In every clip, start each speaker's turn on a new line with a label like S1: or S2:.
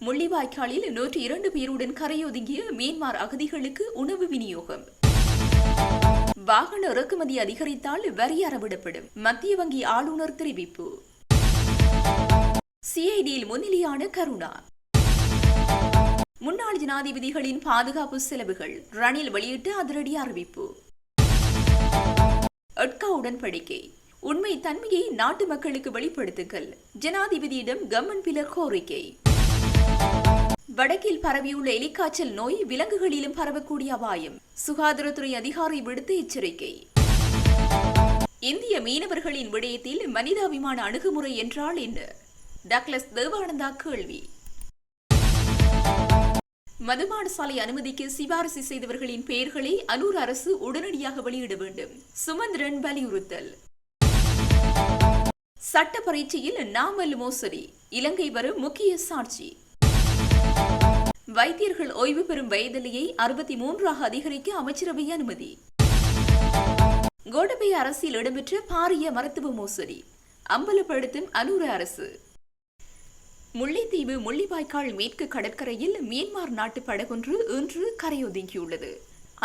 S1: முள்ளிவாய்க்காலில் நூற்றி இரண்டு பேருடன் கரையொதுங்கிய மியான்மர் அகதிகளுக்கு உணவு விநியோகம். வாகன இறக்குமதி அதிகரித்தால் வரி அறவிடப்படும். மத்திய வங்கி ஆளுநர் தெரிவிப்பு. சிஐடியில் முன்னிலையான கருணா. முன்னாள் ஜனாதிபதிகளின் பாதுகாப்பு செலவுகள். ரணில் வெளியிட்டு அதிரடி அறிவிப்பு. எட்கா உடன்படிக்கை. உண்மை தன்மையை நாட்டு மக்களுக்கு வெளிப்படுத்துங்கள். ஜனாதிபதியிடம் கம்மன் பிலர் கோரிக்கை. வடக்கில் பரவியுள்ள எலிக்காய்ச்சல் நோய் விலங்குகளிலும் பரவக்கூடிய அபாயம். சுகாதாரத்துறை அதிகாரி விடுத்த எச்சரிக்கை. இந்திய மீனவர்களின் விடயத்தில் மனிதாபிமான அணுகுமுறை என்றால் என்ன? டக்ளஸ் தேவானந்தா கேள்வி. மதுபான சாலை அனுமதிக்கு சிபாரிசு செய்தவர்களின் பெயர்களை அனூர் அரசு உடனடியாக வெளியிட வேண்டும். சுமந்திரன் வலியுறுத்தல். சட்ட பரீட்சையில் நாமல் மோசடி. இலங்கை வரும் முக்கிய சாட்சி. வைத்தியர்கள் ஓய்வு பெறும் வயதிலேயே அறுபத்தி மூன்றாக அதிகரிக்க அமைச்சரவை அனுமதி. கோடபை அரசில் இடம்பெற்ற பாரிய மருத்துவ மோசடி. அம்பலப்படுத்தும் அனூர அரசு. முல்லைத்தீவு முள்ளிவாய்க்கால் மேற்கு கடற்கரையில் மியான்மர் நாட்டு படகொன்று இன்று கரையொதுங்கியுள்ளது.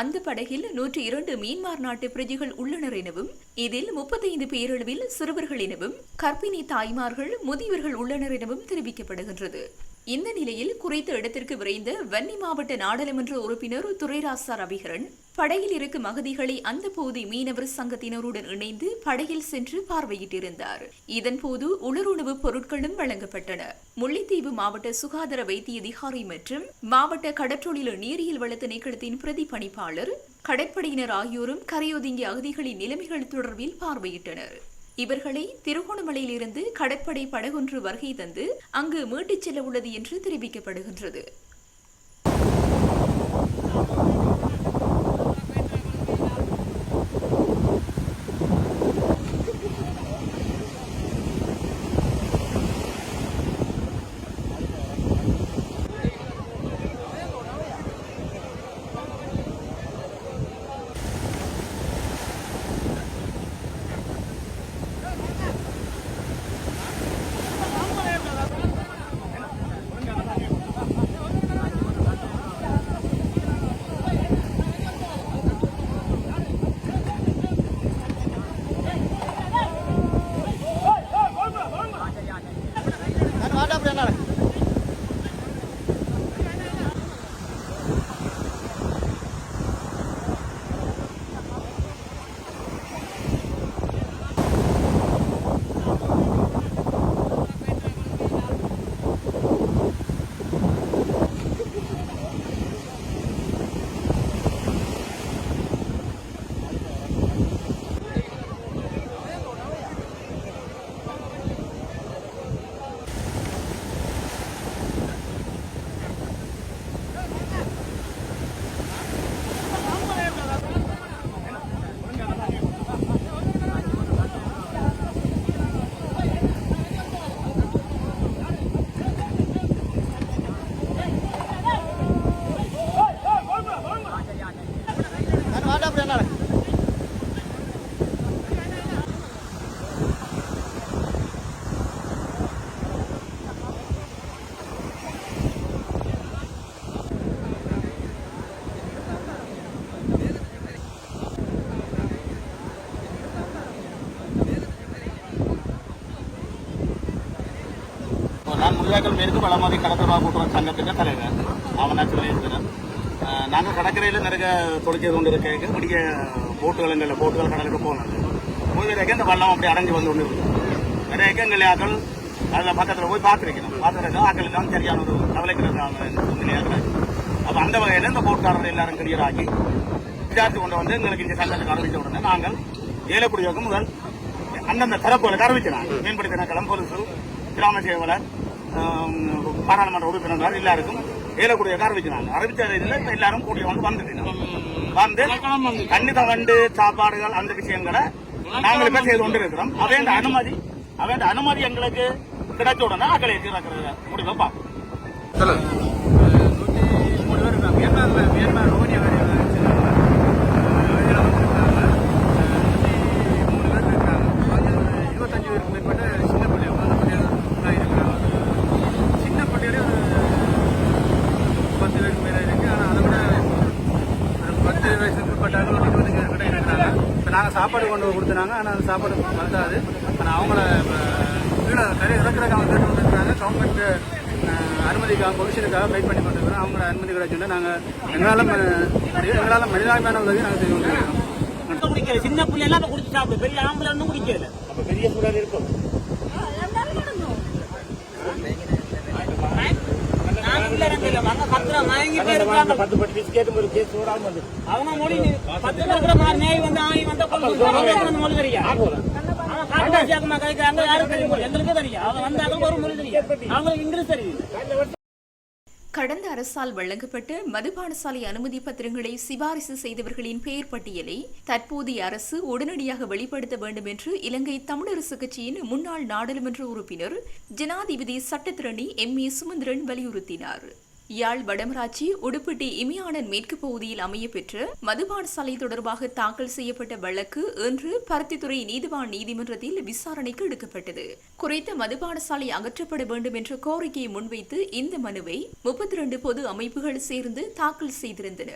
S1: அந்த படகில் நூற்றி இரண்டு மியான்மர் நாட்டு பிரஜைகள் உள்ளனர் எனவும் இதில் முப்பத்தைந்து பேரளவில் சிறுவர்கள் எனவும் கர்ப்பிணி தாய்மார்கள் முதியவர்கள் உள்ளனர் எனவும் தெரிவிக்கப்படுகின்றது. இந்த நிலையில் குறித்த இடத்திற்கு விரைந்த வன்னி மாவட்ட நாடாளுமன்ற உறுப்பினர் துரைராசா ரவிகரன் படகில் இருக்கும் அகதிகளை அந்த பகுதி மீனவர் சங்கத்தினருடன் இணைந்து படகில் சென்று பார்வையிட்டிருந்தார். இதன்போது உலருணவு பொருட்களும் வழங்கப்பட்டன. முல்லைத்தீவு மாவட்ட சுகாதார வைத்திய அதிகாரி மற்றும் மாவட்ட கடற்றொழில் நீரியல் வள திணைக்களத்தின் பிரதி பணிப்பாளர் கடற்படையினர் ஆகியோரும் கரையொதுங்கிய அகதிகளின் நிலைமைகள் தொடர்பில் பார்வையிட்டனர். இவர்களை திருகோணமலையிலிருந்து கடற்படை படகொன்று வருகை தந்து அங்கு மீட்டுச் செல்ல உள்ளது என்று தெரிவிக்கப்படுகின்றது.
S2: நான் முள்ளியாக்கல் மேற்கு வளமாதி கடற்கரை கூட்டுறவு சங்கத்தின் தலைவர் அவனாச்சு நிலையத்தினர் நாங்கள் கடற்கரையில் நிறைய தொழிற்செய்து கொண்டு இருக்க முடிய போட்டுகள் எங்களில் போட்டுகள் கடலுக்கு போனது போயிருக்க இந்த வள்ளம் அப்படி அடைஞ்சு வந்து கொண்டு இருக்குது நிறைய எங்கள் ஆக்கள் அதில் பக்கத்தில் போய் பார்த்துருக்கணும் பார்த்துருக்கோம் ஆக்கள் எல்லாம் சரியான ஒரு கவலைக்கிறாங்க அப்போ அந்த வகையில் இந்த போட்டுக்காரர் எல்லாரும் கிளியர் விசாரித்து கொண்டு வந்து எங்களுக்கு இந்த சங்கத்துக்கு அறிவித்த உடனே நாங்கள் ஏலக்குடியோக்கு முதல் அந்தந்த தரப்புகளுக்கு அறிவிச்சினாங்க மீன்பிடி திணைக்களம் போலீஸ் கிராம சேவலர் பாராளுமன்ற உறுப்பினர்கள் எல்லாருக்கும் ஏலக்குடிய அறிவிச்சினாங்க அறிவிச்ச இதில் இப்ப எல்லாரும் கூடிய வந்து வந்துட்டு வந்து கண்ணி தவண்டு சாப்பாடுகள் அந்த விஷயங்களை நாங்கள் இப்ப செய்து கொண்டு இருக்கிறோம் அவைய அனுமதி அவைய அனுமதி எங்களுக்கு கிடைச்ச உடனே அக்களை தீர்க்கிற முடிவை பார்ப்போம்.
S3: மூணு பேர் இருக்காங்க மியான்மர்ல மியான்மர் ரோஹினியா வேறு மூணு பேர் இருக்காங்க அது இருபத்தஞ்சு பேருக்கு மேற்பட்ட சின்ன பள்ளிகள் அந்த பள்ளிகள் தான் இருக்கிறாங்க சின்ன பள்ளிகளே ஒரு சாப்பாடு கொண்டு கொடுத்துனாங்க ஆனால் அந்த சாப்பாடு பத்தாது ஆனால் அவங்கள கீழே கரை இறக்குறதுக்கு அவங்க கேட்டு வந்துருக்காங்க கவர்மெண்ட் அனுமதிக்காக பொலிஷனுக்காக வெயிட் பண்ணி கொண்டிருக்கிறோம் அவங்கள அனுமதி கிடைச்சுட்டு நாங்கள் எங்களால் எங்களால் மனிதாபிமான உதவி நாங்கள் செய்து கொண்டிருக்கிறோம்.
S4: குடிக்கல. சின்ன பிள்ளை எல்லாம் குடிச்சு சாப்பிடு பெரிய ஆம்பளை ஒன்றும் குடிக்கல.
S2: அப்ப பெரிய சூழல் இருக்கும்
S4: நான் உள்ள இருந்தில்ல அங்க கத்துற மயங்கிட்டே இருக்காங்க
S2: பத்து பட்டு பிஸ்கெட்டும் ஒரு கேஸ் சூடாமல் வந்து
S4: அவங்க மொழி பத்து இருக்கிற மாதிரி நேய் வந்து ஆய் வந்தா மொழி தெரியா? காட்டு சேர்க்கமா கேட்கறாங்க யாரும் தெரியும்? எங்களுக்கு தெரியும். அவங்க வந்தாலும் ஒரு மொழி தெரியும். அவங்களுக்கு இங்கிலீஷ் தெரியும்.
S1: கடந்த அரசால் வழங்கப்பட்ட மதுபானசாலை அனுமதி பத்திரங்களை சிபாரிசு செய்தவர்களின் பெயர் பட்டியலை தற்போதைய அரசு உடனடியாக வெளிப்படுத்த வேண்டும் என்று இலங்கை தமிழரசு கட்சியின் முன்னாள் நாடாளுமன்ற உறுப்பினர் ஜனாதிபதி சட்டத்திரணி எம் ஏ சுமந்திரன் வலியுறுத்தினார். யாழ் வடமராட்சி உடுப்பிட்டி இமியானன் மேற்கு பகுதியில் அமையப்பெற்ற மதுபானசாலை தொடர்பாக தாக்கல் செய்யப்பட்ட வழக்கு இன்று பருத்தித்துறை நீதிவான் நீதிமன்றத்தில் விசாரணைக்கு எடுக்கப்பட்டது. குறித்த மதுபானசாலை அகற்றப்பட வேண்டும் என்ற கோரிக்கையை முன்வைத்து இந்த மனுவை முப்பத்தி இரண்டு பொது அமைப்புகள் சேர்ந்து தாக்கல் செய்திருந்தன.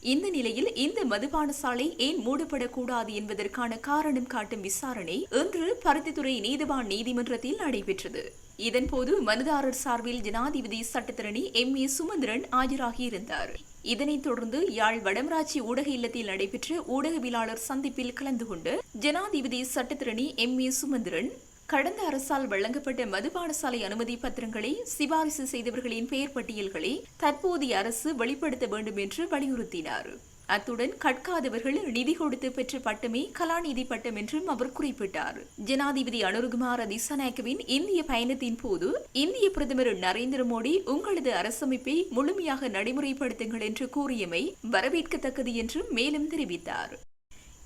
S1: இந்த நிலையில் இந்த மதுபான சாலை ஏன் மூடப்படக்கூடாது என்பதற்கான காரணம் காட்டும் விசாரணை இன்று பருத்தித்துறை நீதிவான் நீதிமன்றத்தில் நடைபெற்றது. இதன்போது மனுதாரர் சார்பில் ஜனாதிபதி சட்டத்தரணி எம். ஏ. சுமந்திரன் ஆஜராகியிருந்தார். இதனைத் தொடர்ந்து யாழ் வடமராட்சி ஊடக இல்லத்தில் நடைபெற்ற ஊடகவியலாளர் சந்திப்பில் கலந்து கொண்டு ஜனாதிபதி சட்டத்தரணி எம். ஏ. சுமந்திரன் கடந்த அரசால் வழங்கப்பட்ட மதுபானசாலை அனுமதி பத்திரங்களை சிபாரிசு செய்தவர்களின் பெயர் பட்டியல்களை தற்போதைய அரசு வெளிப்படுத்த வேண்டும் என்று வலியுறுத்தினார். அத்துடன் கற்காதவர்கள் நிதி கொடுத்து பெற்ற பட்டமே கலாநிதி பட்டம் என்றும் அவர் குறிப்பிட்டார். ஜனாதிபதி அனுருகுமார திசநாயக்கவின் இந்திய பயணத்தின் போது இந்திய பிரதமர் நரேந்திர மோடி உங்களது அரசமைப்பை முழுமையாக நடைமுறைப்படுத்துங்கள் என்று கூறியமை வரவேற்கத்தக்கது என்றும் மேலும் தெரிவித்தார்.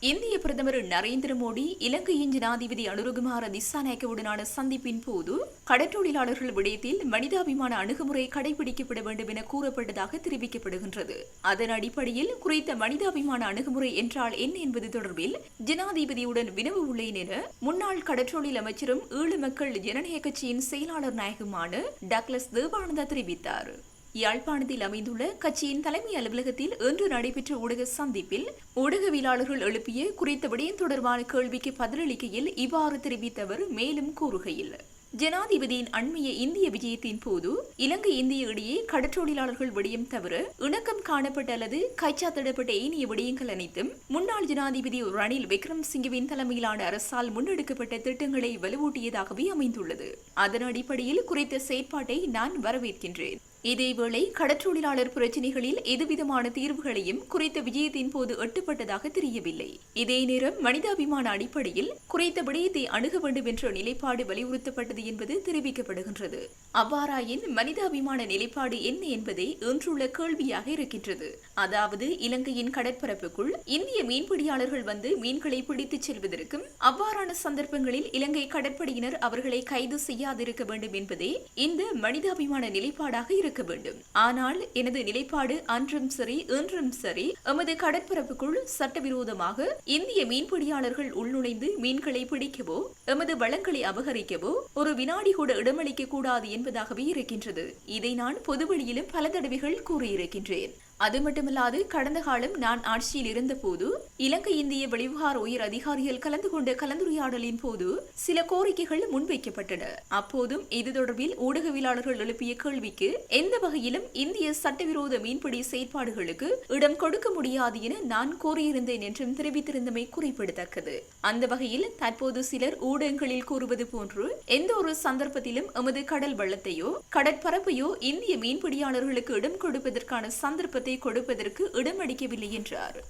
S1: இந்திய பிரதமர் நரேந்திர மோடி இலங்கையின் ஜனாதிபதி அனுருகுமார திசாநாயக்கவுடனான சந்திப்பின் போது கடற்றொழிலாளர்கள் விடயத்தில் மனிதாபிமான அணுகுமுறை கடைபிடிக்கப்பட வேண்டும் என கூறப்பட்டதாக தெரிவிக்கப்படுகின்றது. அதன் அடிப்படையில் குறித்த மனிதாபிமான அணுகுமுறை என்றால் என்ன என்பது தொடர்பில் ஜனாதிபதியுடன் வினவு உள்ளேன் என முன்னாள் கடற்றொழில் அமைச்சரும் ஈழ மக்கள் ஜனநாயக கட்சியின் செயலாளர் நாயகமான டக்ளஸ் தேவானந்தா தெரிவித்தார். யாழ்ப்பாணத்தில் அமைந்துள்ள கட்சியின் தலைமை அலுவலகத்தில் இன்று நடைபெற்ற ஊடக சந்திப்பில் ஊடகவியலாளர்கள் எழுப்பிய குறித்த விடயம் தொடர்பான கேள்விக்கு பதிலளிக்கையில் இவ்வாறு தெரிவித்த அவர் மேலும் கூறுகையில் ஜனாதிபதியின் அண்மைய இந்திய விஜயத்தின் போது இலங்கை இந்திய இடையே கடற்றொழிலாளர்கள் விடயம் தவிர இணக்கம் காணப்பட்ட அல்லது கைச்சாத்திடப்பட்ட ஏனைய விடயங்கள் அனைத்தும் முன்னாள் ஜனாதிபதி ரணில் விக்ரம் சிங்கவின் தலைமையிலான அரசால் முன்னெடுக்கப்பட்ட திட்டங்களை வலுவூட்டியதாகவே அமைந்துள்ளது. அதன் அடிப்படையில் குறித்த செயற்பாட்டை நான் வரவேற்கின்றேன். இதேவேளை கடற்றொழிலாளர் பிரச்சினைகளில் எதுவிதமான தீர்வுகளையும் குறித்த விஜயத்தின் போது எட்டப்பட்டதாக தெரியவில்லை. இதே நேரம் மனிதாபிமான அடிப்படையில் குறித்த விடயத்தை அணுக வேண்டும் என்ற நிலைப்பாடு வலியுறுத்தப்பட்டது என்பது தெரிவிக்கப்படுகின்றது. அவ்வாறாயின் மனிதாபிமான நிலைப்பாடு என்ன என்பதே இன்றுள்ள கேள்வியாக இருக்கின்றது. அதாவது இலங்கையின் கடற்பரப்புக்குள் இந்திய மீன்பிடியாளர்கள் வந்து மீன்களை பிடித்துச் செல்வதற்கும் அவ்வாறான சந்தர்ப்பங்களில் இலங்கை கடற்படையினர் அவர்களை கைது செய்யாதிருக்க வேண்டும் என்பதே இந்த மனிதாபிமான நிலைப்பாடாக இருக்க வேண்டும். ஆனால் எனது நிலைப்பாடு அன்றும் சரி இன்றும் சரி எமது கடற்பரப்புக்குள் சட்டவிரோதமாக இந்திய மீன்பிடியாளர்கள் உள்நுழைந்து மீன்களை பிடிக்கவோ எமது வளங்களை அபகரிக்கவோ ஒரு வினாடி கூட இடமளிக்க கூடாது என்பதாகவே இருக்கின்றது. இதை நான் பொதுவெளியிலும் பல தடவைகள் கூறியிருக்கின்றேன். அது மட்டுமல்லாது கடந்த காலம் நான் ஆட்சியில் இருந்தபோது இலங்கை இந்திய வெளிவிவகார உயர் அதிகாரிகள் கலந்து கொண்ட கலந்துரையாடலின் போது சில கோரிக்கைகள் முன்வைக்கப்பட்டன. அப்போதும் இது தொடர்பில் ஊடகவியலாளர்கள் எழுப்பிய கேள்விக்கு எந்த வகையிலும் இந்திய சட்டவிரோத மீன்பிடி செயற்பாடுகளுக்கு இடம் கொடுக்க முடியாது என நான் கூறியிருந்தேன் என்றும் தெரிவித்திருந்தமை குறிப்பிடத்தக்கது. அந்த வகையில் தற்போது சிலர் ஊடகங்களில் கூறுவது போன்று எந்த ஒரு சந்தர்ப்பத்திலும் எமது கடல் வள்ளத்தையோ கடற்பரப்பையோ இந்திய மீன்பிடியாளர்களுக்கு இடம் கொடுப்பதற்கான சந்தர்ப்பத்தை கொடுப்பதற்கு இடமளிக்கவில்லை என்றார்.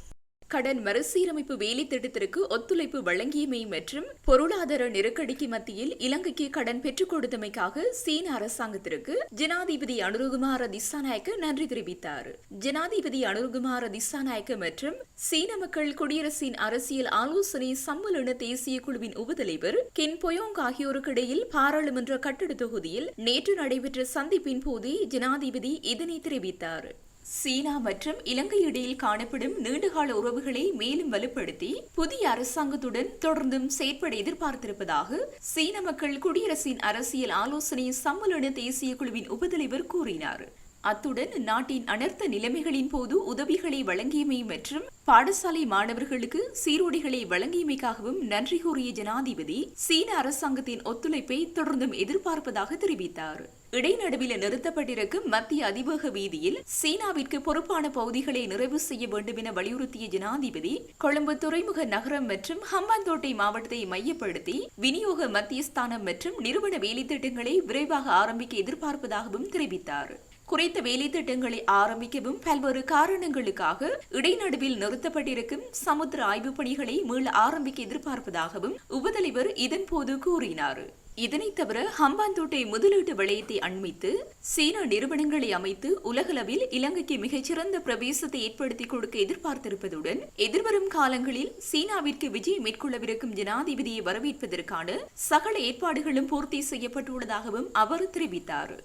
S1: கடன் மறுசீரமைப்பு வேலை திட்டத்திற்கு ஒத்துழைப்பு வழங்கியமை மற்றும் பொருளாதார நெருக்கடிக்கு மத்தியில் இலங்கைக்கு கடன் பெற்றுக் கொடுத்தமைக்காக சீன அரசாங்கத்திற்கு ஜனாதிபதி அனுருகுமார திசாநாயக்க நன்றி தெரிவித்தார். ஜனாதிபதி அனுருகுமார திசாநாயக்க மற்றும் சீன மக்கள் குடியரசின் அரசியல் ஆலோசனை சம்மேளன தேசிய குழுவின் உபதலைவர் கின் பொயோங் ஆகியோருக்கு இடையில் பாராளுமன்ற கட்டட தொகுதியில் நேற்று நடைபெற்ற சந்திப்பின் போதே ஜனாதிபதி இதனை தெரிவித்தார். சீனா மற்றும் இலங்கை இடையில் காணப்படும் நீண்டகால உறவுகளை மேலும் வலுப்படுத்தி புதிய அரசாங்கத்துடன் தொடர்ந்தும் செயற்பட எதிர்பார்த்திருப்பதாக சீன மக்கள் குடியரசின் அரசியல் ஆலோசனை சம்மேளன தேசிய குழுவின் உபதலைவர் கூறினார். அத்துடன் நாட்டின் அனர்த்த நிலைமைகளின் போது உதவிகளை வழங்கியமை மற்றும் பாடசாலை மாணவர்களுக்கு சீருடைகளை வழங்கியமைக்காகவும் நன்றி கூறிய ஜனாதிபதி சீன அரசாங்கத்தின் ஒத்துழைப்பை தொடர்ந்தும் எதிர்பார்ப்பதாக தெரிவித்தார். இடைநடுவில் நிறுத்தப்பட்டிருக்கும் மத்திய அதிவேக வீதியில். சீனாவிற்கு பொறுப்பான பகுதிகளை நிறைவு செய்ய வேண்டும் என வலியுறுத்திய ஜனாதிபதி கொழும்பு துறைமுக நகரம் மற்றும் ஹம்பாந்தோட்டை மாவட்டத்தை மையப்படுத்தி விநியோக மத்தியஸ்தானம் மற்றும் நிறுவன வேலைத்திட்டங்களை விரைவாக ஆரம்பிக்க எதிர்பார்ப்பதாகவும் தெரிவித்தார். குறித்த வேலைத்திட்டங்களை ஆரம்பிக்கவும் பல்வேறு காரணங்களுக்காக இடைநடுவில் நிறுத்தப்பட்டிருக்கும் சமுத்திர ஆய்வுப் பணிகளை மீள ஆரம்பிக்க எதிர்பார்ப்பதாகவும் உபதலைவர் இதன்போது கூறினார். இதனைத் தவிர ஹம்பாந்தோட்டை முதலீட்டு வளையத்தை அண்மித்து சீன நிறுவனங்களை அமைத்து உலகளவில் இலங்கைக்கு மிகச்சிறந்த பிரவேசத்தை ஏற்படுத்தி கொடுக்க எதிர்பார்த்திருப்பதுடன் எதிர்வரும் காலங்களில் சீனாவிற்கு விஜய் மேற்கொள்ளவிருக்கும் ஜனாதிபதியை வரவேற்பதற்கான சகல ஏற்பாடுகளும் பூர்த்தி செய்யப்பட்டுள்ளதாகவும் அவர் தெரிவித்தார்.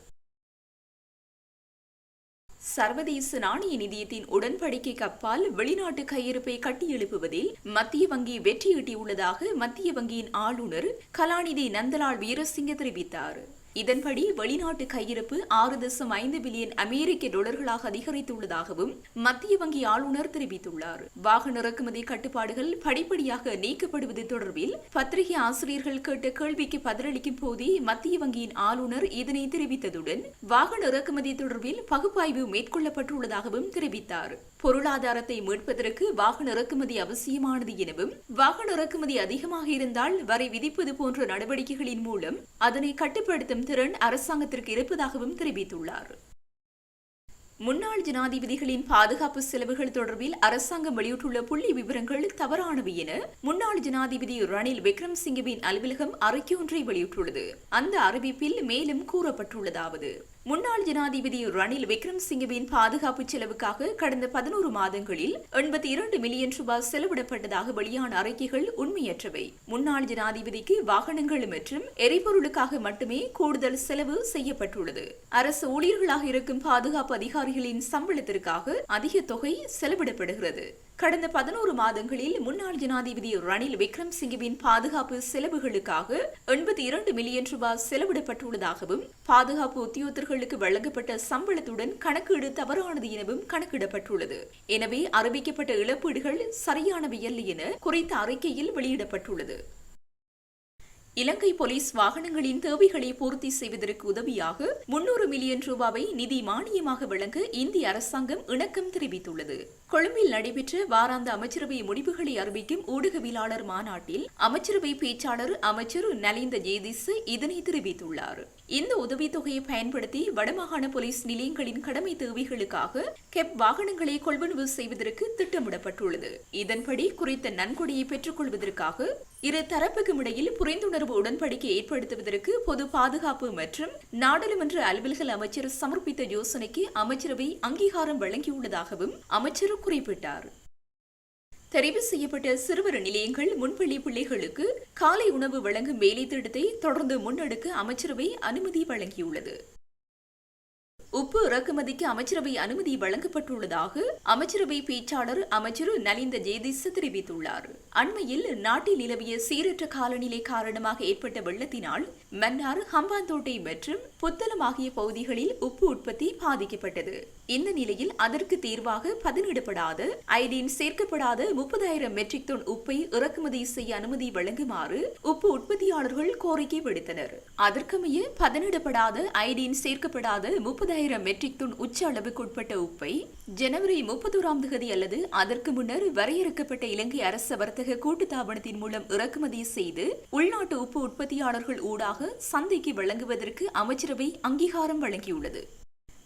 S1: சர்வதேச நாணய நிதியத்தின் உடன்படிக்கைக்கு அப்பால் வெளிநாட்டு கையிருப்பை கட்டியெழுப்புவதில் மத்திய வங்கி வெற்றியீட்டியுள்ளதாக மத்திய வங்கியின் ஆளுநர் கலாநிதி நந்தலால் வீரசிங்க தெரிவித்தார். இதன்படி வெளிநாட்டு கையிருப்பு ஆறு தசம் ஐந்து பில்லியன் அமெரிக்க டாலர்களாக அதிகரித்துள்ளதாகவும் மத்திய வங்கி ஆளுநர் தெரிவித்துள்ளார். வாகன இறக்குமதி கட்டுப்பாடுகள் படிப்படியாக நீக்கப்படுவது தொடர்பில் பத்திரிகை ஆசிரியர்கள் கேட்ட கேள்விக்கு பதிலளிக்கும் போதே மத்திய வங்கியின் ஆளுநர் இதனை தெரிவித்ததுடன் வாகன இறக்குமதி தொடர்பில் பகுப்பாய்வு மேற்கொள்ளப்பட்டுள்ளதாகவும் தெரிவித்தார். பொருளாதாரத்தை மீட்பதற்கு வாகன இறக்குமதி அவசியமானது எனவும் வாகன இறக்குமதி அதிகமாக இருந்தால் வரி விதிப்பது போன்ற நடவடிக்கைகளின் மூலம் அதனை கட்டுப்படுத்தும் திறன் அரசாங்கத்திற்கு இருப்பதாகவும் தெரிவித்துள்ளார். முன்னாள் ஜனாதிபதிகளின் பாதுகாப்பு செலவுகள் தொடர்பில் அரசாங்கம் வெளியிட்டுள்ள புள்ளி விவரங்கள் தவறானவை என முன்னாள் ஜனாதிபதி ரணில் விக்ரம்சிங்கவின் அலுவலகம் அறிக்கை ஒன்றை வெளியிட்டுள்ளது. அந்த அறிவிப்பில் மேலும் கூறப்பட்டுள்ளதாவது முன்னாள் ஜனாதிபதி ரணில் விக்ரம்சிங்கவின் பாதுகாப்பு செலவுக்காக கடந்த பதினோரு மாதங்களில் எண்பத்தி இரண்டு மில்லியன் ரூபாய் செலவிடப்பட்டதாக வெளியான அறிக்கைகள் உண்மையற்றவை. முன்னாள் ஜனாதிபதிக்கு வாகனங்கள் மற்றும் எரிபொருளுக்காக மட்டுமே கூடுதல் செலவு செய்யப்பட்டுள்ளது. அரசு ஊழியர்களாக இருக்கும் பாதுகாப்பு அதிகாரிகளின் சம்பளத்திற்காக அதிக தொகை செலவிடப்படுகிறது. கடந்த பதினோரு மாதங்களில் முன்னாள் ஜனாதிபதி ரணில் விக்ரம்சிங்கவின் பாதுகாப்பு செலவுகளுக்காக எண்பத்தி இரண்டு மில்லியன் ரூபாய் செலவிடப்பட்டுள்ளதாகவும் பாதுகாப்பு உத்தியோகர்களுக்கு வழங்கப்பட்ட சம்பளத்துடன் கணக்கீடு தவறானது எனவும் கணக்கிடப்பட்டுள்ளது. எனவே அறிவிக்கப்பட்ட இழப்பீடுகள் சரியானவை அல்ல என குறித்த அறிக்கையில் வெளியிடப்பட்டுள்ளது. இலங்கை போலீஸ் வாகனங்களின் தேவைகளை பூர்த்தி செய்வதற்கு உதவியாக முன்னூறு மில்லியன் ரூபாவை நிதி மானியமாக வழங்க இந்திய அரசாங்கம் இணக்கம் தெரிவித்துள்ளது. கொழும்பில் நடைபெற்ற வாராந்த அமைச்சரவை முடிவுகளை அறிவிக்கும் ஊடகவியலாளர் மாநாட்டில் அமைச்சரவை பேச்சாளர் அமைச்சர் நலிந்த ஜேதிஸ் இதனை தெரிவித்துள்ளார். இந்த உதவித்தொகையை பயன்படுத்தி வடமாகாண போலீஸ் நிலையங்களின் கடமை தேவைகளுக்காக கெப் வாகனங்களை கொள்வனவு செய்வதற்கு திட்டமிடப்பட்டுள்ளது. இதன்படி குறித்த நன்கொடையை பெற்றுக் கொள்வதற்காக இரு தரப்புக்கும் இடையில் புரிந்துணர்வு உடன்படிக்கை ஏற்படுத்துவதற்கு பொது பாதுகாப்பு மற்றும் நாடாளுமன்ற அலுவல்கள் அமைச்சர் சமர்ப்பித்த யோசனைக்கு அமைச்சரவை அங்கீகாரம் வழங்கியுள்ளதாகவும் அமைச்சர் குறிப்பிட்டார். தெரிவு செய்யப்பட்ட சிறுவர் நிலையங்கள் முன்பள்ளி பிள்ளைகளுக்கு காலை உணவு வழங்கும் வேலை திட்டத்தை தொடர்ந்து முன்னெடுக்க அமைச்சரவை அனுமதி வழங்கியுள்ளது. உப்பு இறக்குமதிக்கு அமைச்சரவை அனுமதி வழங்கப்பட்டுள்ளதாக அமைச்சரவை பேச்சாளர் அமைச்சர் நலிந்த ஜேதிஸ் தெரிவித்துள்ளார். அண்மையில் நாட்டில் நிலவிய சீரற்ற காலநிலை காரணமாக ஏற்பட்ட வெள்ளத்தினால் மன்னார் ஹம்பாந்தோட்டை மற்றும் புத்தளம் ஆகிய பகுதிகளில் உப்பு உற்பத்தி பாதிக்கப்பட்டது. இந்த நிலையில் அதற்கு தீர்வாக பதனிடப்படாத. ஐடின் சேர்க்கப்படாத முப்பதாயிரம் மெட்ரிக் டன் உப்பை இறக்குமதி செய்ய அனுமதி வழங்குமாறு உப்பு உற்பத்தியாளர்கள் கோரிக்கை விடுத்தனர். அதற்கமைய பதனிடப்படாத ஐடின் சேர்க்கப்படாத முப்பதாயிரம் மெட்ரிக் டன் உச்ச அளவுக்குட்பட்ட உப்பை ஜனவரி முப்பத்தோராம் தேதி அல்லது அதற்கு முன்னர் வரையறுக்கப்பட்ட இலங்கை அரச வர்த்தக கூட்டுத்தாபனத்தின் மூலம் இறக்குமதி செய்து உள்நாட்டு உப்பு உற்பத்தியாளர்கள் ஊடாக சந்தைக்கு வழங்குவதற்கு அமைச்சரவை அங்கீகாரம் வழங்கியுள்ளது.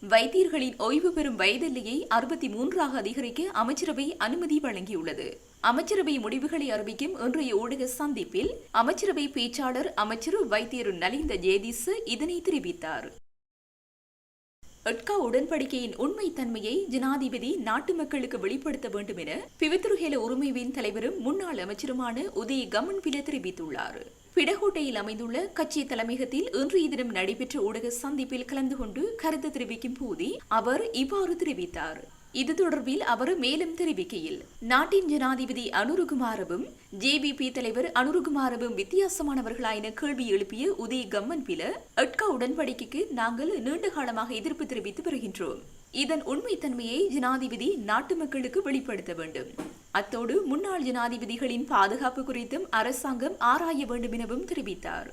S1: வைத்தியர்களின் ஓய்வு பெறும் வயதெல்லையை அறுபத்தி மூன்றாக அதிகரிக்க அமைச்சரவை அனுமதி வழங்கியுள்ளது. அமைச்சரவை முடிவுகளை அறிவிக்கும் இன்றைய ஊடக சந்திப்பில் அமைச்சரவை பேச்சாளர் அமைச்சர் வைத்தியர் நலிந்த ஜேதிஸ் இதனை தெரிவித்தார். எட்கா உடன்படிக்கையின் உண்மைத்தன்மையை ஜனாதிபதி நாட்டு மக்களுக்கு வெளிப்படுத்த வேண்டும் என பிவித்துருகேல உரிமைவின் தலைவரும் முன்னாள் அமைச்சருமான உதய கமன் பில தெரிவித்துள்ளார். பிடகோட்டையில் அமைந்துள்ள கட்சி தலைமையகத்தில் இன்றைய தினம் நடைபெற்ற ஊடக சந்திப்பில் கலந்து கொண்டு கருத்து தெரிவிக்கும் போதே அவர் இவ்வாறு தெரிவித்தார். இது தொடர்பில் அவர் மேலும் தெரிவிக்கையில் நாட்டின் ஜனாதிபதி அனுருகுமாரவும் ஜேபிபி தலைவர் அனுருகுமாரவும் வித்தியாசமானவர்களாயின கேள்வி எழுப்பிய உதய கம்மன் பில எட்கா உடன்படிக்கைக்கு நாங்கள் நீண்ட காலமாக எதிர்ப்பு தெரிவித்து வருகின்றோம். இதன் உண்மைத்தன்மையை ஜனாதிபதி நாட்டு மக்களுக்கு வெளிப்படுத்த வேண்டும். அத்தோடு முன்னாள் ஜனாதிபதிகளின் பாதுகாப்பு குறித்தும் அரசாங்கம் ஆராய வேண்டும் எனவும் தெரிவித்தார்.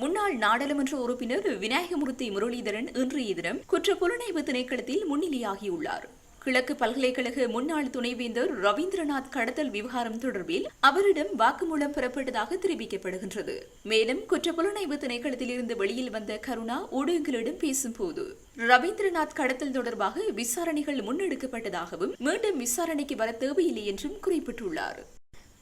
S1: முன்னாள் நாடாளுமன்ற உறுப்பினர் விநாயகமூர்த்தி முரளிதரன் இன்றைய தினம் குற்ற புலனாய்வு திணைக்களத்தில் முன்னிலையாகியுள்ளார். கிழக்கு பல்கலைக்கழக முன்னாள் துணைவேந்தர் ரவீந்திரநாத் கடத்தல் விவகாரம் தொடர்பில் அவரிடம் வாக்குமூலம் பெறப்பட்டதாக தெரிவிக்கப்படுகின்றது. மேலும் குற்ற புலனாய்வு திணைக்களத்தில் இருந்து வெளியில் வந்த கருணா ஊடகங்களிடம் பேசும்போது ரவீந்திரநாத் கடத்தல் தொடர்பாக விசாரணைகள் முன்னெடுக்கப்பட்டதாகவும் மீண்டும் விசாரணைக்கு வர தேவையில்லை என்றும் குறிப்பிட்டுள்ளார்.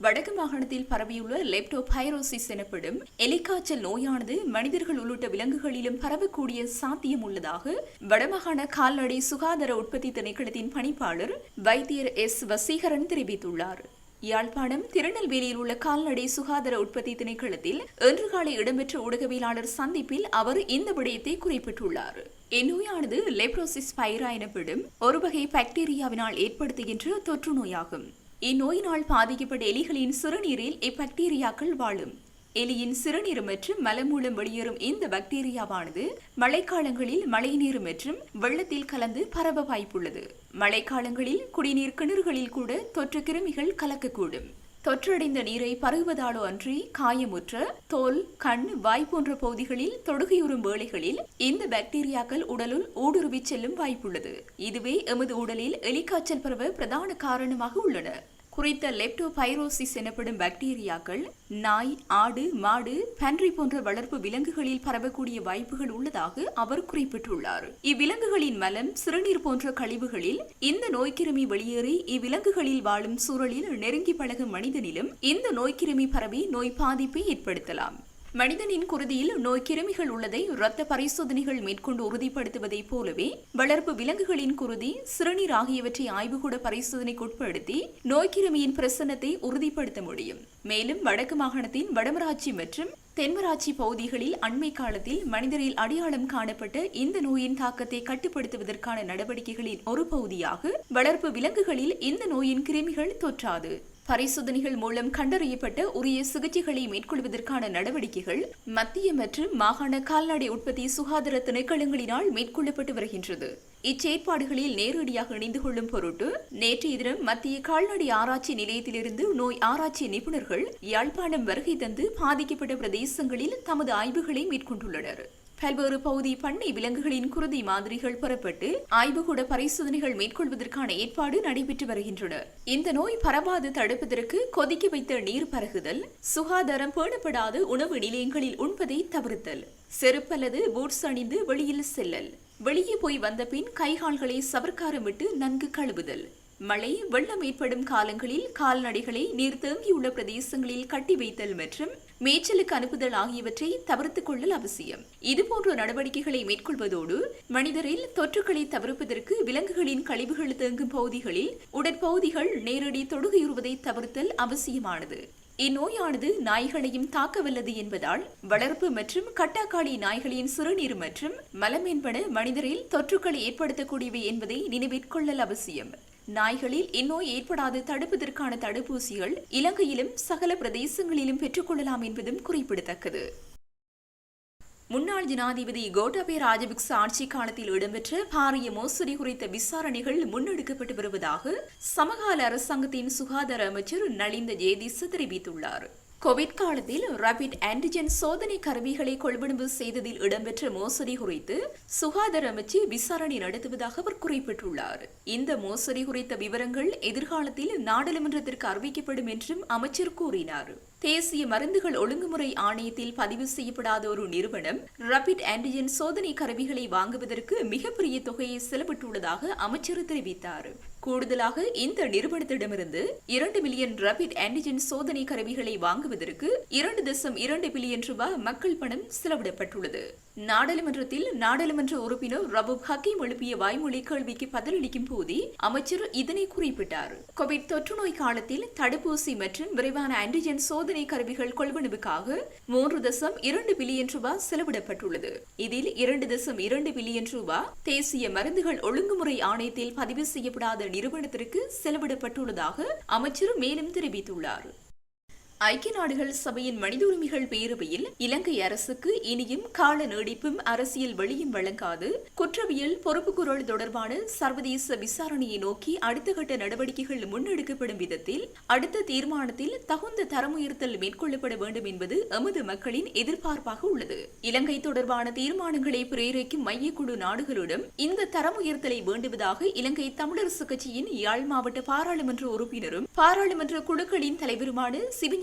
S1: வடக்கு மாகாணத்தில் பரவியுள்ள லெப்டோபைரோசிஸ் எனப்படும் எலிக்காய்ச்சல் நோயானது மனிதர்கள் உள்ளிட்ட விலங்குகளிலும் பரவக்கூடிய சாத்தியம் உள்ளதாக வடமாகாண கால்நடை சுகாதார உற்பத்தி திணைக்களத்தின் பணிப்பாளர் வைத்தியர் எஸ். வசீகரன் தெரிவித்துள்ளார். யாழ்ப்பாணம் திருநெல்வேலியில் உள்ள கால்நடை சுகாதார உற்பத்தி திணைக்களத்தில் இன்று காலை இடம்பெற்ற ஊடகவியலாளர் சந்திப்பில் அவர் இந்த விடயத்தை குறிப்பிட்டுள்ளார். இந்நோயானது லெப்ரோசிஸ் பைரா எனப்படும் ஒரு வகை பாக்டீரியாவினால் ஏற்படுத்துகின்ற தொற்று நோயாகும். இந்நோயினால் பாதிக்கப்பட்ட எலிகளின் சிறுநீரில் இப்பாக்டீரியாக்கள் வாழும். எலியின் சிறுநீர் மற்றும் மலம் மூலம் வெளியேறும் இந்த பாக்டீரியாவானது மழைக்காலங்களில் மழைநீர் மற்றும் வெள்ளத்தில் கலந்து பரவ வாய்ப்புள்ளது. மழைக்காலங்களில் குடிநீர் கிணறுகளில் கூட தொற்று கிருமிகள் கலக்கக்கூடும். தொற்றடைந்த நீரை பருகுவதாலோ அன்றி காயமுற்ற தோல் கண் வாய் போன்ற பகுதிகளில் தொடுகையுறும் வேளைகளில் இந்த பாக்டீரியாக்கள் உடலுள் ஊடுருவிச் செல்லும் வாய்ப்புள்ளது. இதுவே எமது உடலில் எலிக்காய்ச்சல் பரவ பிரதான காரணமாக உள்ளன. குறித்த லெப்டோபைரோசிஸ் எனப்படும் பாக்டீரியாக்கள் நாய் ஆடு மாடு பன்றி போன்ற வளர்ப்பு விலங்குகளில் பரவக்கூடிய வாய்ப்புகள் உள்ளதாக அவர் குறிப்பிட்டுள்ளார். இவ்விலங்குகளின் மலம் சிறுநீர் போன்ற கழிவுகளில் இந்த நோய்க்கிருமி வெளியேறி இவ்விலங்குகளில் வாழும் சூழலில் நெருங்கி பழகும் மனிதனிலும் இந்த நோய்க்கிருமி பரவி நோய் பாதிப்பை ஏற்படுத்தலாம். மனிதனின் குருதியில் நோய் கிருமிகள் உள்ளதை இரத்த பரிசோதனைகள் மேற்கொண்டு உறுதிப்படுத்துவதைப் போலவே வளர்ப்பு விலங்குகளின் குருதி சிறுநீர் ஆகியவற்றை ஆய்வுகூட பரிசோதனைக்கு உட்படுத்தி நோய்க்கிருமியின் பிரசன்னத்தை உறுதிப்படுத்த முடியும். மேலும் வடக்கு மாகாணத்தின் வடமராட்சி மற்றும் தென்மராட்சி பகுதிகளில் அண்மை காலத்தில் மனிதரில் அடையாளம் காணப்பட்ட இந்த நோயின் தாக்கத்தை கட்டுப்படுத்துவதற்கான நடவடிக்கைகளின் ஒரு பகுதியாக வளர்ப்பு விலங்குகளில் இந்த நோயின் கிருமிகள் தொற்றாது. பரிசோதனைகள் மூலம் கண்டறியப்பட்ட உரிய சிகிச்சைகளை மேற்கொள்வதற்கான நடவடிக்கைகள் மத்திய மற்றும் மாகாண கால்நடை உற்பத்தி சுகாதார திணைக்களங்களினால் மேற்கொள்ளப்பட்டு வருகின்றது. இச்செயற்பாடுகளில் நேரடியாக இணைந்து கொள்ளும் பொருட்டு நேற்றைய தினம் மத்திய கால்நடை ஆராய்ச்சி நிலையத்திலிருந்து நோய் ஆராய்ச்சி நிபுணர்கள் யாழ்ப்பாணம் வருகை தந்து பாதிக்கப்பட்ட பிரதேசங்களில் தமது ஆய்வுகளை மேற்கொண்டுள்ளனர். பல்வேறு பகுதி பண்ணை விலங்குகளின் குருதி மாதிரிகள் பெறப்பட்டு ஆய்வுகூட பரிசோதனைகள் மேற்கொள்வதற்கான ஏற்பாடு நடைபெற்று வருகின்றன. இந்த நோய் பரவாது தடுப்பதற்கு கொதிக்க வைத்த நீர் பருகுதல் சுகாதாரம் பேணப்படாத உணவு நிலையங்களில் உண்பதை தவிர்த்தல் செருப்பல்லது பூட்ஸ் அணிந்து வெளியில் செல்லல் வெளியே போய் வந்த பின் கைகால்களை சவர்க்காரமிட்டு நன்கு கழுவுதல் மழை வெள்ளம் ஏற்படும் காலங்களில் கால்நடைகளை நீர் தேங்கியுள்ள பிரதேசங்களில் கட்டி வைத்தல் மற்றும் மேய்ச்சலுக்கு அனுப்புதல் ஆகியவற்றை தவிர்த்துக் கொள்ளல் அவசியம். இதுபோன்ற நடவடிக்கைகளை மேற்கொள்வதோடு மனிதரில் தொற்றுக்களை தவிர்ப்பதற்கு விலங்குகளின் கழிவுகள் தேங்கும் பகுதிகளில் உடற்பகுதிகள் நேரடி தொடுகையுறுவதை தவிர்த்தல் அவசியமானது. இந்நோயானது நாய்களையும் தாக்கவல்லது என்பதால் வளர்ப்பு மற்றும் கட்டாக்காளி நாய்களின் சிறுநீர் மற்றும் மலம் என்பன மனிதரில் தொற்றுக்களை ஏற்படுத்தக்கூடியவை என்பதை நினைவிற்கொள்ளல் அவசியம். நாய்களில் இந்நோய் ஏற்படாது தடுப்பதற்கான தடுப்பூசிகள் இலங்கையிலும் சகல பிரதேசங்களிலும் பெற்றுக்கொள்ளலாம் என்பதும் குறிப்பிடத்தக்கது. முன்னாள் ஜனாதிபதி கோட்டாபே ராஜபக்ச ஆட்சி காலத்தில் இடம்பெற்ற பாரிய மோசடி குறித்த விசாரணைகள் முன்னெடுக்கப்பட்டு வருவதாக சமகால அரசாங்கத்தின் சுகாதார அமைச்சர் நலிந்த ஜேதிஸ் தெரிவித்துள்ளார். கோவிட் காலத்தில் ரபிட் ஆன்டிஜென் சோதனை கருவிகளை கொள்வனவு செய்ததில் இடம்பெற்ற மோசடி குறித்து சுகாதார அமைச்சு விசாரணை நடத்துவதாக அவர் குறிப்பிட்டுள்ளார். இந்த மோசடி குறித்த விவரங்கள் எதிர்காலத்தில் நாடாளுமன்றத்திற்கு அறிவிக்கப்படும் என்றும் அமைச்சர் கூறினார். தேசிய மருந்துகள் ஒழுங்குமுறை ஆணையத்தில் பதிவு செய்யப்படாத ஒரு நிறுவனம் ரபிட் ஆன்டிஜென் சோதனை கருவிகளை வாங்குவதற்கு மிகப்பெரிய தொகையை செலவிட்டுள்ளதாக அமைச்சர் தெரிவித்தார். கூடுதலாக இந்த நிறுவனத்திடமிருந்து இரண்டு மில்லியன் ரபிட் ஆன்டிஜென் சோதனை கருவிகளை வாங்குவதற்கு இரண்டு தசம் இரண்டு பில்லியன் ரூபாய் மக்கள் பணம் செலவிடப்பட்டுள்ளது. நாடாளுமன்றத்தில் நாடாளுமன்ற உறுப்பினர் ரபுப் ஹக்கீம் எழுப்பிய வாய்மொழி கேள்விக்கு பதிலளிக்கும் போதே அமைச்சர் இதனை குறிப்பிட்டார். கோவிட் தொற்று நோய் காலத்தில் தடுப்பூசி மற்றும் விரைவான ஆன்டிஜென் சோதனை கருவிகள் கொள்வனவுக்காக மூன்று தசம் இரண்டு பில்லியன் ரூபாய் செலவிடப்பட்டுள்ளது. இதில் இரண்டு தசம் இரண்டு பில்லியன் ரூபாய் தேசிய மருந்துகள் ஒழுங்குமுறை ஆணையத்தில் பதிவு செய்யப்படாத நிறுவனத்திற்கு செலவிடப்பட்டுள்ளதாக அமைச்சர் மேலும் தெரிவித்துள்ளார். ஐக்கிய நாடுகள் சபையின் மனித உரிமைகள் பேரவையில் இலங்கை அரசுக்கு இனியும் கால நீடிப்பும் அரசியல் வழியும் வழங்காது. குற்றவியல் பொறுப்புக்குரல் தொடர்பான சர்வதேச விசாரணையை நோக்கி அடுத்த கட்ட நடவடிக்கைகள் முன்னெடுக்கப்படும் விதத்தில் அடுத்த தீர்மானத்தில் தகுந்த தரமுயர்த்தல் மேற்கொள்ளப்பட வேண்டும் என்பது எமது மக்களின் எதிர்பார்ப்பாக உள்ளது. இலங்கை தொடர்பான தீர்மானங்களை பிரேரிக்கும் மையக்குழு நாடுகளிடம் இந்த தரமுயர்த்தலை வேண்டுவதாக இலங்கை தமிழரசு கட்சியின் யாழ் மாவட்ட பாராளுமன்ற உறுப்பினரும் பாராளுமன்ற குழுக்களின் தலைவருமான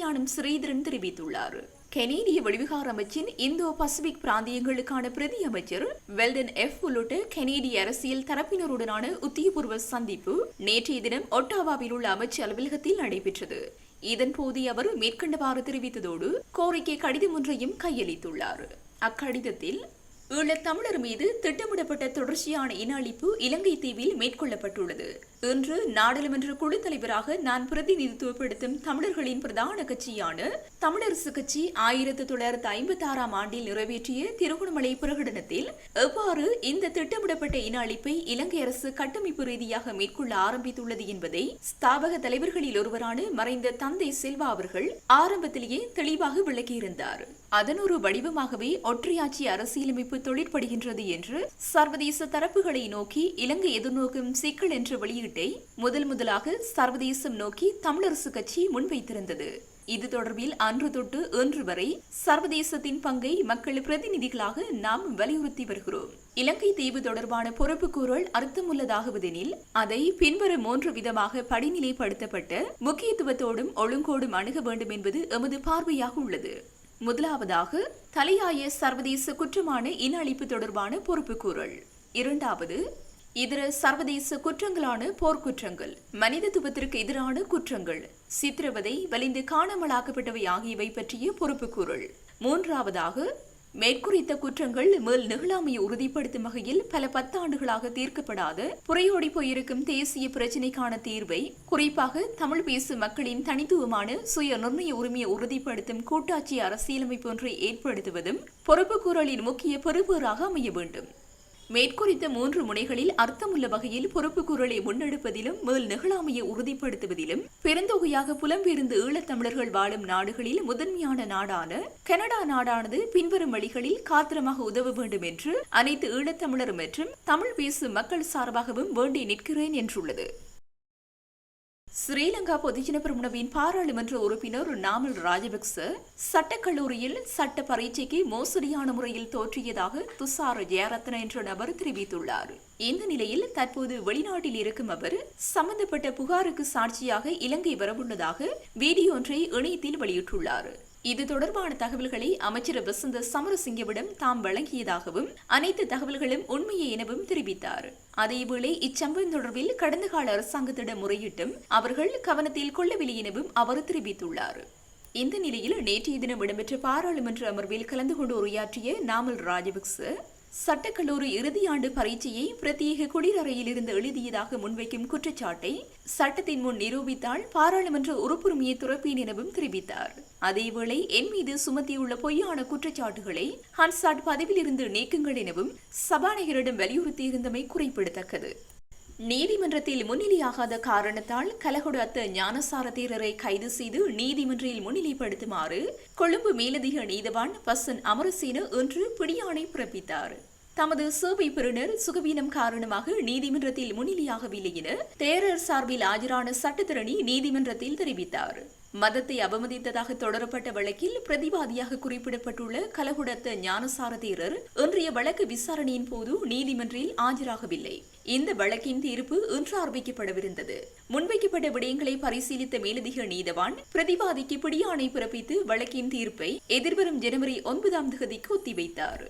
S1: சிவஞானம் ஸ்ரீதரன் தெரிவித்துள்ளார். கனேடிய வெளிவிகார அமைச்சின் இந்தோ பசிபிக் பிராந்தியங்களுக்கான பிரதி அமைச்சர் வெல்டன் எஃப். உள்ளிட்ட கனேடிய அரசியல் தரப்பினருடனான உத்தியபூர்வ சந்திப்பு நேற்றைய தினம் ஒட்டாவாவில் உள்ள அமைச்சு அலுவலகத்தில் நடைபெற்றது. இதன்போது அவர் மேற்கண்டவாறு தெரிவித்ததோடு கோரிக்கை கடிதம் ஒன்றையும் கையளித்துள்ளார். அக்கடிதத்தில் ஈழத் தமிழர் மீது திட்டமிடப்பட்ட தொடர்ச்சியான இன அழிப்பு இலங்கை தீவில் மேற்கொள்ளப்பட்டுள்ளது. இன்று நாடாளுமன்ற குழு தலைவராக நான் பிரதிநிதித்துவப்படுத்தும் தமிழர்களின் பிரதான கட்சியான தமிழரசு கட்சி ஆயிரத்தி தொள்ளாயிரத்தி ஐம்பத்தி ஆறாம் ஆண்டில் நிறைவேற்றிய திருகோணமலை பிரகடனத்தில் எவ்வாறு இந்த திட்டமிடப்பட்ட இன அழிப்பை இலங்கை அரசு கட்டமைப்பு ரீதியாக மேற்கொள்ள ஆரம்பித்துள்ளது என்பதை ஸ்தாபக தலைவர்களில் ஒருவரான மறைந்த தந்தை செல்வா அவர்கள் ஆரம்பத்திலேயே தெளிவாக விளக்கியிருந்தார். அதன் ஒரு வடிவமாகவே ஒற்றையாட்சி அரசியலமைப்பு தொழிற்படுகின்றது என்று சர்வதேச தரப்புகளை நோக்கி இலங்கை எதிர்நோக்கும் சிக்கல் என்ற வெளியிட்டு முதல் முதலாக சர்வதேசம் நோக்கி தமிழரசு கட்சி முன்வைத்திருந்தது. இது தொடர்பில் அன்று தொட்டு இன்று வரை சர்வதேசத்தின் பங்கை மக்கள் பிரதிநிதிகளாக நாம் வலியுறுத்தி வருகிறோம். இலங்கை தீவு தொடர்பான பொறுப்புக்கூறல் அர்த்தமுள்ளதாகுவதெனில் அதை பின்வரும் மூன்று விதமாக படிநிலைப்படுத்தப்பட்ட முக்கியத்துவத்தோடும் ஒழுங்கோடும் அணுக வேண்டும் என்பது எமது பார்வையாக உள்ளது. முதலாவதாக தலையாய சர்வதேச குற்றமான இன அழிப்பு தொடர்பான பொறுப்புக்கூறல் இரண்டாவது இதர சர்வதேச குற்றங்களான போர்க்குற்றங்கள் மனிதத்துவத்திற்கு எதிரான குற்றங்கள் சித்திரவதை வலிந்து காணாமலாக்கப்பட்டவை ஆகியவை பற்றிய பொறுப்புக்கூறல். மூன்றாவதாக மேற்குறித்த குற்றங்கள் மேல் நிகழாமையை உறுதிப்படுத்தும் வகையில் பல பத்தாண்டுகளாக தீர்க்கப்படாத புறையோடி போயிருக்கும் தேசிய பிரச்சினைக்கான தீர்வை குறிப்பாக தமிழ் பேசும் மக்களின் தனித்துவமான சுய நிர்ணய உரிமையை உறுதிப்படுத்தும் கூட்டாட்சி அரசியலமைப்பு ஒன்றை ஏற்படுத்துவதும் பொறுப்புக்கூறலின் முக்கிய பெறுபேறாக அமைய வேண்டும். மேற்குறித்த மூன்று முனைகளில் அர்த்தமுள்ள வகையில் பொறுப்புக்கூறலை முன்னெடுப்பதிலும் மேல் நிகழாமையை உறுதிப்படுத்துவதிலும் பெருந்தொகையாக புலம்பெயர்ந்து ஈழத்தமிழர்கள் வாழும் நாடுகளில் முதன்மையான நாடான கனடா நாடானது பின்வரும் வழிகளில் காத்திரமாக உதவ வேண்டும் என்று அனைத்து ஈழத்தமிழர் மற்றும் தமிழ் பேசும் மக்கள் சார்பாகவும் வேண்டி நிற்கிறேன் என்றுள்ளது. ஸ்ரீலங்கா பொதுஜன பிரமுனவின் பாராளுமன்ற உறுப்பினர் நாமல் ராஜபக்ச சட்டக்கல்லூரியில் சட்ட பரீட்சைக்கு மோசடியான முறையில் தோற்றியதாக துஷார் ஜெயரத்ன என்ற நபர் தெரிவித்துள்ளார். இந்த நிலையில் தற்போது வெளிநாட்டில் இருக்கும் அவர் சம்பந்தப்பட்ட புகாருக்கு சாட்சியாக இலங்கை வரவுள்ளதாக வீடியோ ஒன்றை இணையத்தில் வெளியிட்டுள்ளார். இது தொடர்பான தகவல்களை அமைச்சர் வசந்த சமரசிங்கவிடம் தாம் வழங்கியதாகவும் அனைத்து தகவல்களும் உண்மையே எனவும் தெரிவித்தார். அதேவேளை இச்சம்பவம் தொடர்பில் கடந்த கால அரசாங்கத்திடம் முறையிட்டும் அவர்கள் கவனத்தில் கொள்ளவில்லை எனவும் அவர் தெரிவித்துள்ளார். இந்த நிலையில் நேற்றைய தினம் இடம்பெற்ற பாராளுமன்ற அமர்வில் கலந்து கொண்டு உரையாற்றிய நாமல் ராஜபக்ச சட்டக்கல்லூரி இறுதியாண்டு பரீட்சையை பிரத்யேக குளிரறையிலிருந்து எழுதியதாக முன்வைக்கும் குற்றச்சாட்டை சட்டத்தின் முன் நிரூபித்தால் பாராளுமன்ற உறுப்புரிமையை துறப்பேன் எனவும் தெரிவித்தார். அதேவேளை என் மீது சுமத்தியுள்ள பொய்யான குற்றச்சாட்டுகளை ஹன்சாட் பதவியிலிருந்து நீக்குங்கள் எனவும் சபாநாயகரிடம் வலியுறுத்தியிருந்தமை குறிப்பிடத்தக்கது. நீதிமன்றத்தில் முன்னிலையாகாத காரணத்தால் கலகொடு அத்த ஞானசார தேரரை கைது செய்து நீதிமன்றில் முன்னிலைப்படுத்துமாறு கொழும்பு மேலதிக நீதவான் பசன் அமரசேன இன்று பிடியாணை பிறப்பித்தார். தமது சேவை பெறுநர் சுகவீனம் காரணமாக நீதிமன்றத்தில் முன்னிலையாகவில்லை என தேரர் சார்பில் ஆஜரான சட்டத்திரணி நீதிமன்றத்தில் தெரிவித்தார். மதத்தை அவமதித்ததாக தொடரப்பட்ட வழக்கில் பிரதிவாதியாக குறிப்பிடப்பட்டுள்ள கலகுடத்த ஞானசார தேரர் இன்றைய வழக்கு விசாரணையின் போது நீதிமன்றில் ஆஜராகவில்லை. இந்த வழக்கின் தீர்ப்பு இன்று அறிவிக்கப்படவிருந்தது. முன்வைக்கப்பட்ட விடயங்களை பரிசீலித்த மேலதிக நீதவான் பிரதிவாதிக்கு பிடியாணை பிறப்பித்து வழக்கின் தீர்ப்பை எதிர்வரும் ஜனவரி ஒன்பதாம் தேதிக்கு ஒத்திவைத்தார்.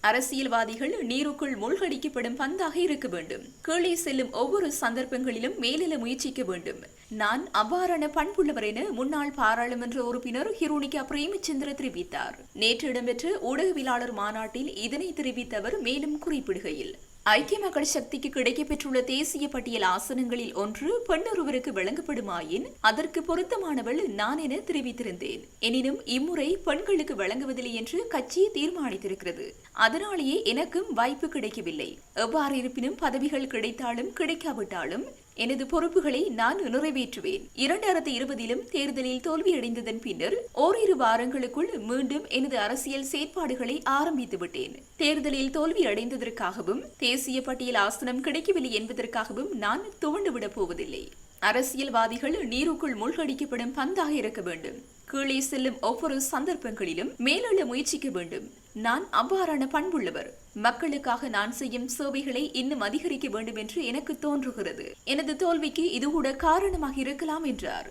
S1: அரசியல்வாதிகள் நீருக்குள் மூழ்கடிக்கப்படும் பந்தாக இருக்க வேண்டும். கீழே செல்லும் ஒவ்வொரு சந்தர்ப்பங்களிலும் மேலெழ முயற்சிக்க வேண்டும். நான் அவ்வாறான பண்புள்ளவர் என முன்னாள் பாராளுமன்ற உறுப்பினர் ஹிரோனிகா பிரேமச்சந்திர தெரிவித்தார். நேற்று இடம்பெற்ற ஊடகவியலாளர் மாநாட்டில் இதனை தெரிவித்த அவர் மேலும் குறிப்பிடுகையில் ஐக்கிய மக்கள் சக்திக்கு கிடைக்கப்பெற்றுள்ள தேசிய பட்டியல் ஆசனங்களில் ஒன்று பெண்ணொருவருக்கு வழங்கப்படுமாயின் அதற்கு பொருத்தமானவள் நான் என தெரிவித்திருந்தேன். எனினும் இம்முறை பெண்களுக்கு வழங்குவதில்லை என்று கட்சி தீர்மானித்திருக்கிறது. அதனாலேயே எனக்கும் வாய்ப்பு கிடைக்கவில்லை. எவ்வாறு இருப்பினும் பதவிகள் கிடைத்தாலும் கிடைக்காவிட்டாலும் எனது பொறுப்புகளை நான் நிறைவேற்றுவேன். இரண்டாயிரத்தி இருபதிலும் தேர்தலில் தோல்வியடைந்ததன் பின்னர் ஓரிரு வாரங்களுக்குள் மீண்டும் எனது அரசியல் செயற்பாடுகளை ஆரம்பித்து விட்டேன். தேர்தலில் தோல்வி அடைந்ததற்காகவும் தேசிய பட்டியல் ஆசனம் கிடைக்கவில்லை என்பதற்காகவும் நான் துவண்டுவிடப் போவதில்லை. அரசியல்வாதிகள் நீருக்குள் மூழ்கடிக்கப்படும் பந்தாக இருக்க வேண்டும். கீழே செல்லும் ஒவ்வொரு சந்தர்ப்பங்களிலும் மேலெழ முயற்சிக்க வேண்டும். நான் அவ்வாறான பண்புள்ளவர். மக்களுக்காக நான் செய்யும் சேவைகளை இன்னும் அதிகரிக்க வேண்டும் என்று எனக்கு தோன்றுகிறது. எனது தோல்விக்கு இது கூட காரணமாக இருக்கலாம் என்றார்.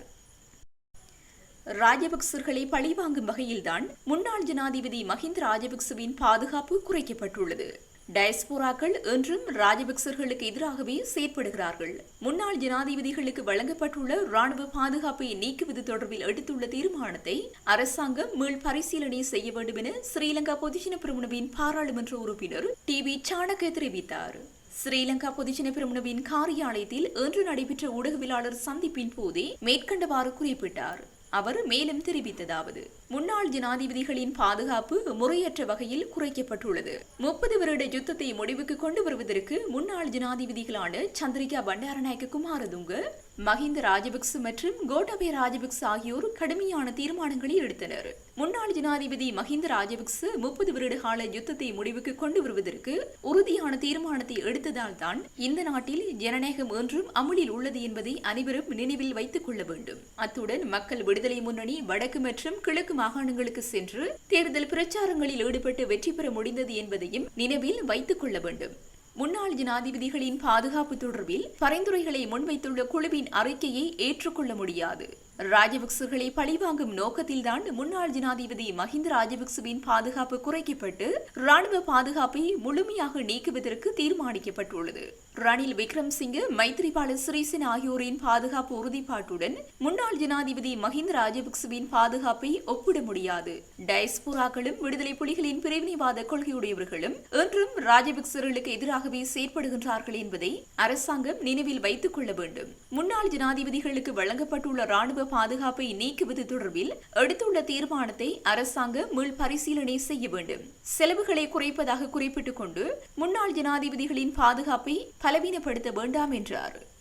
S1: ராஜபக்சர்களை பழிவாங்கும் வகையில்தான் முன்னாள் ஜனாதிபதி மஹிந்த ராஜபக்சவின் பாதுகாப்பு குறைக்கப்பட்டுள்ளது. டயஸ்போராக்கள் என்றும் ராஜபக்சர்களுக்கு எதிராகவே செயற்படுகிறார்கள். முன்னாள் ஜனாதிபதிகளுக்கு வழங்கப்பட்டுள்ள ராணுவ பாதுகாப்பை நீக்குவது தொடர்பில் எடுத்துள்ள தீர்மானத்தை அரசாங்கம் மீள் பரிசீலனை செய்ய வேண்டும் என ஸ்ரீலங்கா பொதுஜன பிரமுனவின் பாராளுமன்ற உறுப்பினர் டி வி சாணக்க தெரிவித்தார். ஸ்ரீலங்கா பொதுஜன பிரமுனவின் காரியாலயத்தில் இன்று நடைபெற்ற ஊடகவியலாளர் சந்திப்பின் போதே மேற்கண்டவாறு குறிப்பிட்டார். அவர் மேலும் தெரிவித்ததாவது முன்னாள் ஜனாதிபதிகளின் பாதுகாப்பு முறையற்ற வகையில் குறைக்கப்பட்டுள்ளது. முப்பது வருட யுத்தத்தை முடிவுக்கு கொண்டு வருவதற்கு முன்னாள் ஜனாதிபதிகளான சந்திரிகா பண்டாரநாயக்க குமாரதுங்க மஹிந்த ராஜபக்ச மற்றும் கோட்டபய ராஜபக்ச ஆகியோர் கடுமையான தீர்மானங்களை எடுத்தனர். முன்னாள் ஜனாதிபதி மஹிந்த ராஜபக்ச முப்பது வருட கால யுத்தத்தை முடிவுக்கு கொண்டு வருவதற்கு உறுதியான தீர்மானத்தை எடுத்ததால் தான் இந்த நாட்டில் ஜனநாயகம் என்றும் அமுலில் உள்ளது என்பதை அனைவரும் நினைவில் வைத்துக் கொள்ள வேண்டும். அத்துடன் மக்கள் விடுதலை முன்னணி வடக்கு மற்றும் கிழக்கு மாகாணங்களுக்கு சென்று தேர்தல் பிரச்சாரங்களில் ஈடுபட்டு வெற்றி பெற முடிந்தது என்பதையும் நினைவில் வைத்துக் கொள்ள வேண்டும். முன்னாள் ஜனாதிபதிகளின் பாதுகாப்பு தொடர்பில் பரிந்துரைகளை முன்வைத்துள்ள குழுவின் அறிக்கையை ஏற்றுக்கொள்ள முடியாது. ராஜபக்சர்களை பழிவாங்கும் நோக்கத்தில்தான் முன்னாள் ஜனாதிபதி மஹிந்த ராஜபக்சவின் பாதுகாப்பு குறைக்கப்பட்டு ராணுவ பாதுகாப்பை முழுமையாக நீக்குவதற்கு தீர்மானிக்கப்பட்டுள்ளது. ரணில் விக்ரம்சிங்கு மைத்ரிபால சிறிசேன ஆகியோரின் பாதுகாப்பு உறுதிப்பாட்டுடன் முன்னாள் ஜனாதிபதி மஹிந்த ராஜபக்சவின் பாதுகாப்பை ஒப்பிட முடியாது. டயஸ்போராக்களும் விடுதலை புலிகளின் பிரிவினைவாத கொள்கையுடையவர்களும் என்றும் ராஜபக்சர்களுக்கு எதிராகவே செயற்படுகின்றார்கள் என்பதை அரசாங்கம் நினைவில் வைத்துக் கொள்ள வேண்டும். முன்னாள் ஜனாதிபதிகளுக்கு வழங்கப்பட்டுள்ள ராணுவ பாதுகாப்பை நீக்குவது தொடர்பில் எடுத்துள்ள தீர்மானத்தை அரசாங்கம் மீள் பரிசீலனை செய்ய வேண்டும். செலவுகளை குறைப்பதாக குறிப்பிட்டுக் கொண்டு முன்னாள் ஜனாதிபதிகளின் பாதுகாப்பை பலவீனப்படுத்த வேண்டாம் என்றார்.